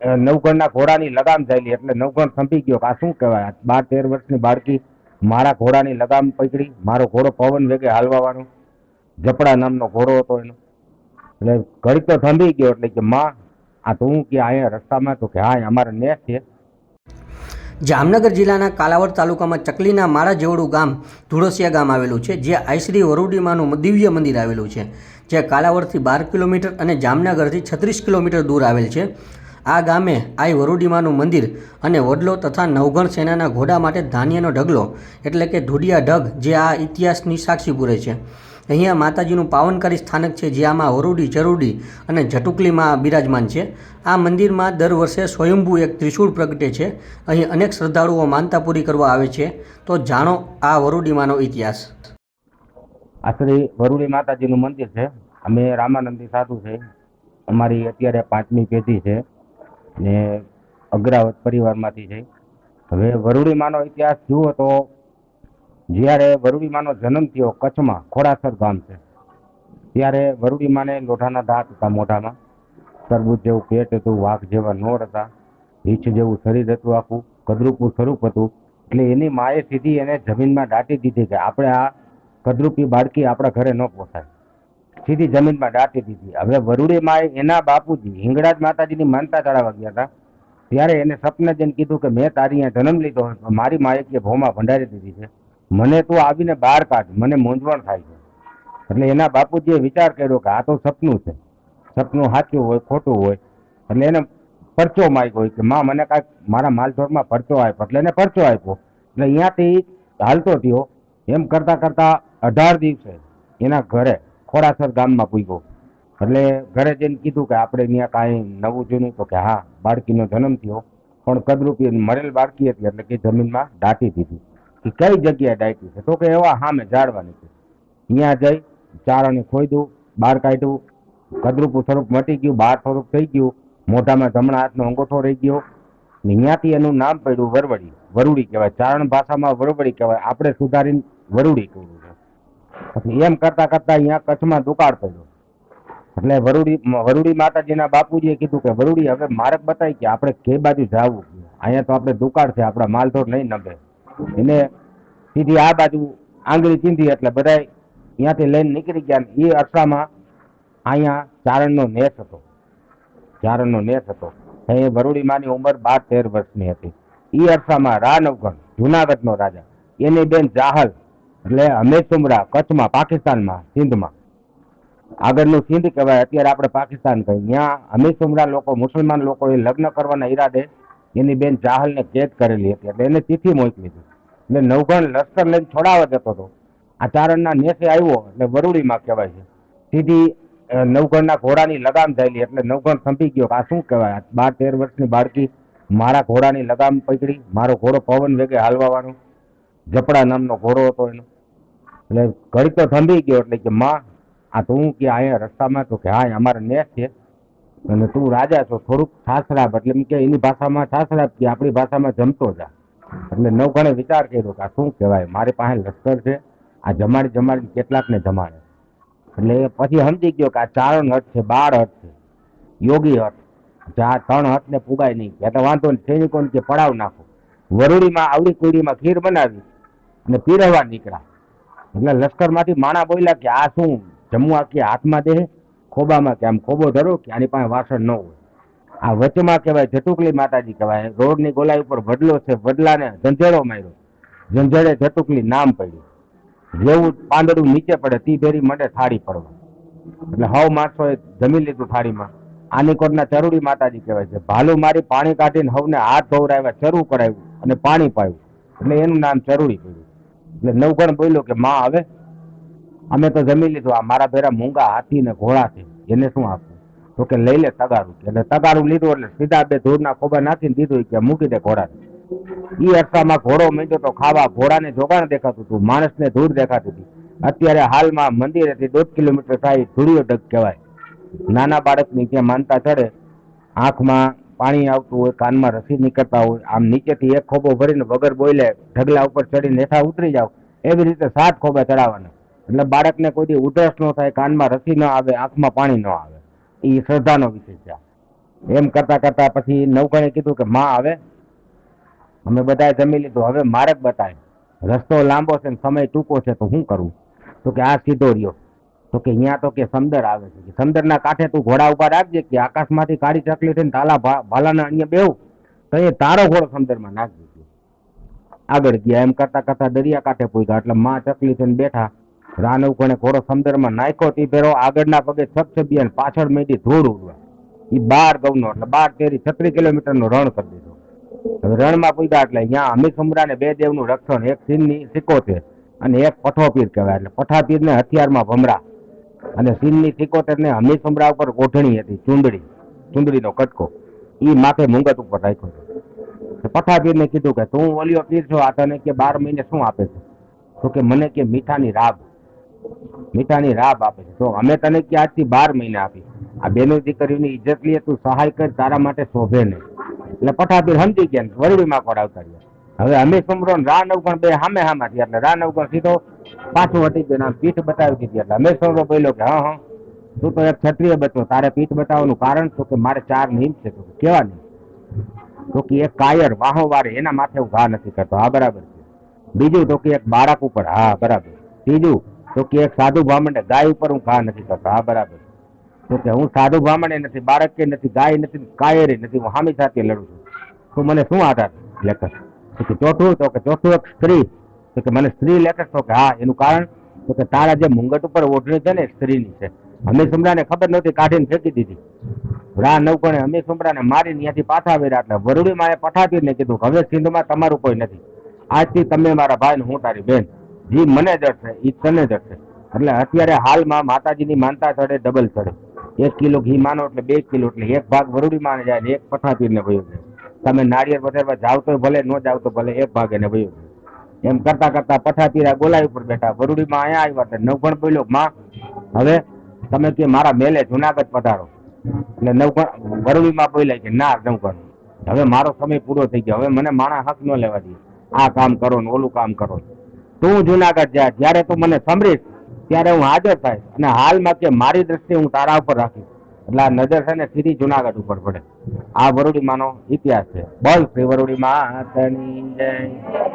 નવગણના ઘોડાની લગામ થયેલી એટલે નવગણ થંભી ગયો આ શું કહેવાય? બાર તેર વર્ષની બાળકી મારા ઘોડાની લગામ પકડી, મારો ઘોડો પવન વેગે હાલવાવાનો જપડા નામનો ઘોડો હતો એનો. એટલે ઘડીક તો થંભી ગયો એટલે કે, માં, આ તું કે અહીંયા રસ્તામાં તો કે, હા અમારે નેસ છે. જામનગર જિલ્લાના કાલાવડ તાલુકામાં ચકલીના માળા જેવડું ગામ ધુળસિયા ગામ આવેલું છે, જે આઈશ્રી વરુડીમાનું દિવ્ય મંદિર આવેલું છે, જે કાલાવડથી બાર કિલોમીટર અને જામનગરથી છત્રીસ કિલોમીટર દૂર આવેલ છે. આ ગામે આઈ વરુડીમાનું મંદિર અને વડલો તથા નવગણ સેનાના ઘોડા માટે ધાન્યનો ઢગલો, એટલે કે ઢુડિયા ઢગ, જે આ ઇતિહાસની સાક્ષી પૂરે છે. અહીંયા માતાજીનું પાવનકારી સ્થાનક છે, જે આમાં વરુડી, ચરુડી અને જટુકલીમાં બિરાજમાન છે. આ મંદિરમાં દર વર્ષે સ્વયંભૂ એક ત્રિશૂળ પ્રગટે છે. અહીં અનેક શ્રદ્ધાળુઓ માનતા પૂરી કરવા આવે છે. તો જાણો આ વરુડીમાંનો ઇતિહાસ. આ શ્રી વરુડી માતાજીનું મંદિર છે. અમે રામાનંદી સાધુ છે. અમારી અત્યારે પાંચમી પેઢી છે. ને અગ્રાવત પરિવારમાંથી છે. હવે વરુડીમાનો ઇતિહાસ જુઓ તો જ્યારે વરુડીમાનો જન્મ થયો કચ્છમાં, ખોડાસર ગામ છે, ત્યારે વરુડીમાને લોઢાના દાંત હતા મોઢામાં. તરબૂચ જેવું પેટ હતું, વાઘ જેવા નોર હતા રીછ જેવું શરીર હતું આખું કદરૂપું સ્વરૂપ હતું. એટલે એની માએ સીધી એને જમીનમાં દાટી દીધી કે આપણે આ કદરૂપી બાળકી આપણા ઘરે ન પોસાય. સીધી જમીનમાં દાટી દીધી. હવે વરુડી માએ એના બાપુજી હિંગળાજ માતાજીની માનતા ચડાવવા ગયા હતા. ત્યારે એને સપને જઈને કીધું કે મેં તારી અહીંયા જન્મ લીધો મારી માએ કે ભોમાં ભંડારી દીધી છે. મને તું આવીને બહાર કાઢ મને મૂંઝવણ થાય છે. એટલે એના બાપુજીએ વિચાર કર્યો કે આ તો સપનું છે. સપનું સાચું હોય, ખોટું હોય. એટલે એને પરચો માગ્યો કે માં, મને કાંઈક મારા માલધોરમાં પરચો આપ્યો. એટલે એને પરચો આપ્યો. એટલે અહીંયાથી હાલતો થયો એમ કરતાં કરતાં અઢાર દિવસે એના ઘરે ખોડાસર ગામમાં પૂગ્યો. એટલે ઘરે જઈને કીધું કે આપણે ત્યાં કાંઈ નવું જૂનું, તો કે હા, બાળકીનો જન્મ થયો. પણ કદરૂપી મરેલ બાળકી હતી, એટલે કે જમીનમાં દાટી દીધી. કે કઈ જગ્યાએ દાટી છે? તો કે એવા સામે ઝાડવાની છે. ત્યાં જઈ ચારણે દઉં બહાર કાઢ્યું. કદરૂપું સ્વરૂપ મટી ગયું, બહાર સ્વરૂપ થઈ ગયું. મોઢામાં જમણા હાથનો અંગોઠો રહી ગયો. ને ત્યાંથી એનું નામ પડ્યું વરવડી. વરુડી કહેવાય. ચારણ ભાષામાં વરવડી કહેવાય. આપણે સુધારીને વરુડી કહ્યું પછી એમ કરતા કરતા અહીંયા કચ્છમાં દુકાળ પડ્યો. એટલે વરુડી વરુડી માતાજીના બાપુજીએ કીધું કે, વરુડી, હવે માર્ગ બતાવી કે આપણે કે બાજુ જવું? અહીંયા તો આપણે દુકાળ છે, આપણા માલધોર નહીં નભે એને સીધી આ બાજુ આંગળી ચીંધી એટલે બધા ત્યાંથી લઈને નીકળી ગયા એ અરસામાં અહીંયા ચારણનો નેસ હતો. ચારણનો નેસ હતો. એ વરુડી ઉંમર બાર તેર વર્ષની હતી. એ અરસામાં રા નવગણ જુનાગઢનો રાજા. એની બેન જાહલ એટલે હમેશુમરા કચ્છમાં, પાકિસ્તાનમાં સિંધમાં આગળનું સિંધ કહેવાય, અત્યારે આપણે પાકિસ્તાન કહીએ. ત્યાં હમીસુમરા લોકો, મુસલમાન લોકોએ લગ્ન કરવાના ઈરાદે એની બેન ચાહલને કેદ કરેલી હતી. એટલે એને ચીઠી મોકલી હતી એટલે નવઘણ લશ્કર લઈને છોડાવવા જતો હતો. આ ચારણના નેસે આવ્યો, એટલે વરુડીમાં કહેવાય છે. સીધી નવઘણના ઘોડાની લગામ થયેલી, એટલે નવગણ સંપી ગયો. આ શું કહેવાય? બાર તેર વર્ષની બાળકી મારા ઘોડાની લગામ પકડી, મારો ઘોડો પવન વેગે હાલવાનો જપડા નામનો ઘોડો હતો એનો. એટલે ઘડી તો થંભી ગયો એટલે કે, માં, આ તું કે અહીંયા રસ્તામાં તો કે હા અમારે નેસ છે. અને તું રાજા છો, થોડુંક છાસરાબ એટલે એમ કે, એની ભાષામાં છાસરાબ કે આપણી ભાષામાં જમતો જા. એટલે નવગણે વિચાર કર્યો કે આ શું કહેવાય? મારી પાસે લશ્કર છે. આ જમાડી જમાડી કેટલાકને જમાડે. એટલે પછી સમજી ગયો કે આ ચારણ હટ છે બાળ હટ છે. યોગી હટ જે આ ત્રણ હટને પુગાય નહીં. એટલે વાંધો સૈનિકોને કે પડાવ નાખો. વરુડીમાં, આવડી કુડીમાં ખીર બનાવી. અને પીરવા નીકળ્યા. એટલે લશ્કરમાંથી માણા બોલ્યા કે આ શું જમવું આખી હાથમાં દે, ખોબામાં કે આમ ખોબો ધરો કે આની પાસે વાસણ ન હોય. આ વચમાં કહેવાય, જટુકલી માતાજી કહેવાય, રોડની ગોલાઈ ઉપર વડલો છે, વડલાને ઝંઝેડો માર્યો. ઝંઝેડે જટુકલી નામ પડ્યું. જેવું પાંદડું નીચે પડે, તી ભેરી મંડે થાળી પડવા. એટલે હવ માણસોએ જમી લીધું થાળીમાં. આનીકોટના ચરુડી માતાજી કહેવાય છે, ભાલું મારી પાણી કાઢીને હવને હાથ ધોવરાવ્યા, ચરુ કરાવ્યું અને પાણી પાયું. એટલે એનું નામ ચરુડી પડ્યું. એટલે નવગણ બોલ્યો કે માં આવે. અમે તો જમી લીધું. આ મારા ભેરા મૂંગા હાથી ને ઘોડા છે. એને શું આપવું? તો કે લઈ લે તગારું. એટલે તગારું લીધું એટલે સીધા બે ધૂળના ખોબા નાખીને દીધું કે મૂકી દે ઘોડાને ઈ અરસામાં ઘોડો મીંડ્યો તો ખાવા ઘોડાને જોગાણ દેખાતું હતું. માણસને ધૂળ દેખાતી હતી. અત્યારે હાલમાં મંદિરેથી દોઢ કિલોમીટર થાય ધૂળિયો ડગ કહેવાય. નાના બાળકની ત્યાં માનતા ચડે. આંખમાં પાણી આવતું હોય, કાનમાં રસી નીકળતા હોય, આમ નીચેથી એક ખોબો ભરીને વગર બોલે ઢગલા ઉપર ચડીને હેઠા ઉતરી જાવ એવી રીતે સાત ખોબા ચડાવવાના. એટલે બાળકને કોઈ દી ઉધરસ ન થાય, કાનમાં રસી ન આવે, આંખમાં પાણી ન આવે. એ શ્રદ્ધાનો વિષય છે એમ કરતા કરતા પછી નવકણે કીધું કે માં આવે. અમે બધાએ જમી લીધું. હવે મારે જ બતાવે રસ્તો લાંબો છે ને સમય ટૂંકો છે, તો શું કરવું તો કે આ સીધો રહ્યો. તો કે અહીંયા તો કે સમદર આવે છે. સમદરના કાંઠે તું ઘોડા ઊભા રાખજે કે આકાશમાંથી કાળી ચકલી થઈને તાલા ભાલાના અહીંયા બેહું. તો એ તારો ઘોડો સમદરમાં નાખજે. આગળ ગયા. એમ કરતા કરતા દરિયા કાંઠે પૂગ્યા. એટલે માં ચકલી થઈને બેઠા. રાનવ કોણે ઘોડો સમદરમાં નાખ્યો. તે ફેરો આગળના પગે છપછબિયા અને પાછળ મેંડી ધૂળ ઉડવા. એ બાર ગૌનો, એટલે બાર તેરી છત્રીસ કિલોમીટરનો રણ કરી દીધો. હવે રણમાં પૂગ્યા એટલે અહીંયા અમિત સમરાને બે દેવનું રક્ષણ. એક સિંહની સિકોતેર અને એક પઠોપીર કહેવાય. એટલે પઠાપીરને હથિયારમાં ભમરા. અને સિંહની સિકોતેર ને હમી સુમરા ઉપર કોઠણી હતી, ચુંદડી, ચુંદડીનો કટકો. એ માથે મુંગત ઉપર રાખ્યો હતો. પઠાપીરને કીધું કે, તું ઓલિયો પીર છો, આ તને કે બાર મહિને શું આપે છે? તો કે, મને કે મીઠાની રાબ મીઠાની રાબ આપે છે. તો અમે તને કે આજથી બાર મહિને આપી. આ બેનો દીકરીઓની ઇજ્જત લઈએ તું સહાય કર, તારા માટે શોભે નહીં. એટલે પઠાપીર સમજી ગયા વરડીમાં કોડાવતા રહ્યા હવે અમે સુમરો રાન રા નવગણ બે સામે સામા થયા એટલે રા નવગણ સીધો પાછું હટી ગયો આમ પીઠ બતાવી દીધી એટલે અમે સુમરો બોલ્યો કે હા હા. તું તો એક ક્ષત્રિય બચો તારે પીઠ બતાવવાનું કારણ તો કે મારે ચાર નિયમ છે. તો કેવા નહીં તો કે એક કાયર વાહો વારે એના માથે હું ઘા નથી કરતો. હા, બરાબર છે. બીજું તો કે એક બાળક ઉપર. હા, બરાબર. ત્રીજું તો કે એક સાધુ બ્રાહ્મણ ગાય ઉપર હું ઘા નથી કરતો. હા, બરાબર. તો કે હું સાધુ બ્રાહ્મણે નથી, બાળક કે નથી, ગાય નથી, કાયરે નથી, હું હામી સાથે લડું છું. તો મને શું આધાર? લેખક તો કે ચોથું, તો કે ચોથું એક સ્ત્રી. તો કે મને સ્ત્રી લેખક તો કે હા, એનું કારણ? તો કે તારા જે મુંગટ ઉપર ઓઢણી છે ને સ્ત્રીની છે. અમે સુમરાને ખબર નહોતી, કાઢીને ફેંકી દીધી. રા નવકણે અમે સુમરાને મારીને ત્યાંથી પાછા આવ્યા એટલે વરુડીમાં માએ પઠાપીરને કીધું હવે સિંધમાં તમારું કોઈ નથી. આજથી તમે મારા ભાઈ હું તારી બેન. જી મને જડશે એ તને જડશે એટલે અત્યારે હાલમાં માતાજીની માનતા ચડે, ડબલ ચડે. એક કિલો ઘી માનો એટલે બે કિલો, એટલે એક ભાગ વરુડીમાં જાય ને એક પઠાપીરને ભયો જાય. તમે નાળિયેર વધારવા જાવ તો ભલે, ન જાવ તો ભલે, એક ભાગે ને વયો. એમ કરતા કરતા પઠાપીરા ગોલાઈ ઉપર બેઠા. વરુડીમાં અહીંયા આવ્યા હતા. નવગણ બોલ્યો, માં, હવે તમે કે મારા મેલે જુનાગઢ પધારો. એટલે નવગણ, વરુડીમાં બોલ્યા કે, ના, નવગણ, હવે મારો સમય પૂરો થઈ ગયો. હવે મને માણા હક ન લેવા દે. આ કામ કરો ને ઓલું કામ કરો. તું જુનાગઢ જા. જ્યારે તું મને સાંભળીશ, ત્યારે હું હાજર થાય અને હાલમાં કે મારી દ્રષ્ટિ હું તારા ઉપર રાખીશ. એટલે આ નજર છે ને સીધી જુનાગઢ ઉપર પડે. આ વરુડીમાંનો ઇતિહાસ છે. બોલ શ્રી વરુડીમાં જય.